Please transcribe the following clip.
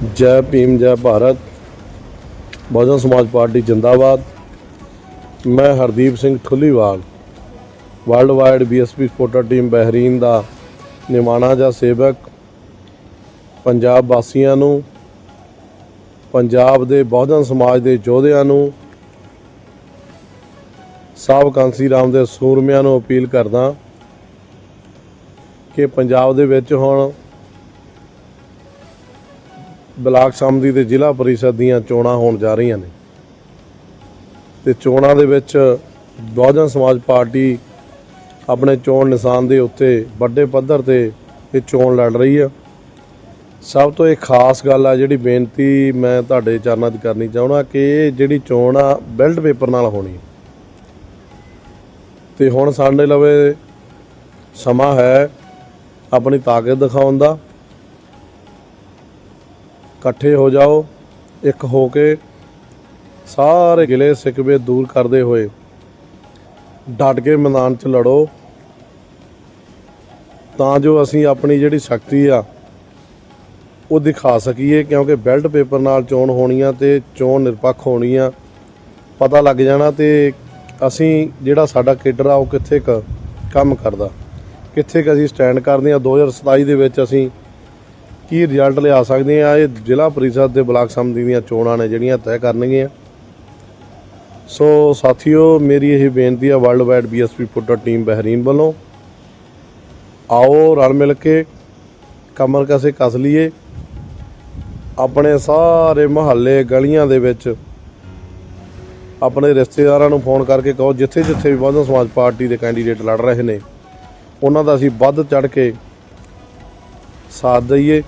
ਜੈ ਭੀਮ, ਜੈ ਭਾਰਤ। ਬਹੁਜਨ ਸਮਾਜ ਪਾਰਟੀ ਜਿੰਦਾਬਾਦ। ਮੈਂ Hardeep Singh Thuliwal world wide BSP supporter team Bahrain ਦਾ ਨਿਮਾਣਾ ਜਾਂ ਸੇਵਕ। ਪੰਜਾਬ ਵਾਸੀਆਂ ਨੂੰ, ਪੰਜਾਬ ਦੇ ਬਹੁਜਨ ਸਮਾਜ ਦੇ ਯੋਧਿਆਂ ਨੂੰ, ਸਾਬ ਕਾਂਸੀ ਰਾਮ ਦੇ ਸੂਰਮਿਆਂ ਨੂੰ ਅਪੀਲ ਕਰਦਾ ਕਿ ਪੰਜਾਬ ਦੇ ਵਿੱਚ ਹੁਣ ਬਲਾਕ ਸੰਮਤੀ ਤੇ ਜ਼ਿਲ੍ਹਾ ਪਰਿਸ਼ਦ ਦੀਆਂ ਚੋਣਾਂ ਹੋਣ ਜਾ ਰਹੀਆਂ ਨੇ। ਤੇ ਚੋਣਾਂ ਦੇ ਵਿੱਚ ਬਹੁਜਨ ਸਮਾਜ ਪਾਰਟੀ ਆਪਣੇ ਚੋਣ ਨਿਸ਼ਾਨ ਦੇ ਉੱਤੇ ਵੱਡੇ ਪੱਧਰ ਤੇ ਇਹ ਚੋਣ ਲੜ ਰਹੀ ਆ। ਸਭ ਤੋਂ ਇਹ ਖਾਸ ਗੱਲ ਆ ਜਿਹੜੀ ਬੇਨਤੀ ਮੈਂ ਤੁਹਾਡੇ ਚਰਨਾਂ 'ਚ ਕਰਨੀ ਚਾਹੁੰਦਾ ਕਿ ਇਹ ਜਿਹੜੀ ਚੋਣ ਆ ਬੈਲਟ ਪੇਪਰ ਨਾਲ ਹੋਣੀ। ਤੇ ਹੁਣ ਸਾਡੇ ਲਵੇ ਸਮਾਂ ਹੈ ਆਪਣੀ ਤਾਕਤ ਦਿਖਾਉਣ ਦਾ। ਇਕੱਠੇ ਹੋ ਜਾਓ, ਇੱਕ ਹੋ ਕੇ ਸਾਰੇ ਗਿਲੇ ਸਿਕਵੇ ਦੂਰ ਕਰਦੇ ਹੋਏ ਡਟ ਕੇ ਮੈਦਾਨ 'ਚ ਲੜੋ। ਤਾਂ ਜੋ ਅਸੀਂ ਆਪਣੀ ਜਿਹੜੀ ਸ਼ਕਤੀ ਆ, ਉਹ ਦਿਖਾ ਸਕੀਏ, ਕਿਉਂਕਿ ਬੈਲਟ ਪੇਪਰ ਨਾਲ ਚੋਣ ਹੋਣੀ ਆ ਤੇ ਚੋਣ ਨਿਰਪੱਖ ਹੋਣੀ ਆ ਪਤਾ ਲੱਗ ਜਾਣਾ ਤੇ ਅਸੀਂ ਜਿਹੜਾ ਸਾਡਾ ਕੇਡਰ ਆ, ਉਹ ਕਿੱਥੇ ਕ ਕੰਮ ਕਰਦਾ। ਕਿੱਥੇ ਕ ਅਸੀਂ ਸਟੈਂਡ ਕਰਦੇ ਆ 2027 ਦੇ ਵਿੱਚ ਅਸੀਂ ਕੀ ਰਿਜ਼ਲਟ ਲਿਆ ਸਕਦੇ ਆ? ਇਹ ਜ਼ਿਲ੍ਹਾ ਪਰਿਸ਼ਦ ਦੇ ਬਲਾਕ ਸੰਮਤੀ ਦੀਆਂ ਚੋਣਾਂ ਨੇ ਜਿਹੜੀਆਂ ਤੈਅ ਕਰਨਗੀਆਂ। ਸੋ ਸਾਥੀਓ, ਮੇਰੀ ਇਹ ਬੇਨਤੀ ਆ ਵਰਲਡ ਵਾਈਡ ਬੀਐਸਪੀ ਫੁੱਟਰ ਟੀਮ ਬਹਿਰੀਨ ਵੱਲੋਂ। ਆਓ ਰਲ ਮਿਲ ਕੇ ਕਮਰ ਕਸੇ ਕਸ ਲਈਏ। ਆਪਣੇ ਸਾਰੇ ਮਹੱਲੇ ਗਲੀਆਂ ਦੇ ਵਿੱਚ ਆਪਣੇ ਰਿਸ਼ਤੇਦਾਰਾਂ ਨੂੰ ਫੋਨ ਕਰਕੇ ਕਹੋ ਜਿੱਥੇ ਜਿੱਥੇ ਵੀ ਬਹੁਜਨ ਸਮਾਜ ਪਾਰਟੀ ਦੇ ਕੈਂਡੀਡੇਟ ਲੜ ਰਹੇ ਨੇ, ਉਹਨਾਂ ਦਾ ਅਸੀਂ ਵੱਧ ਚੜ ਕੇ ਸਾਥ ਦਈਏ।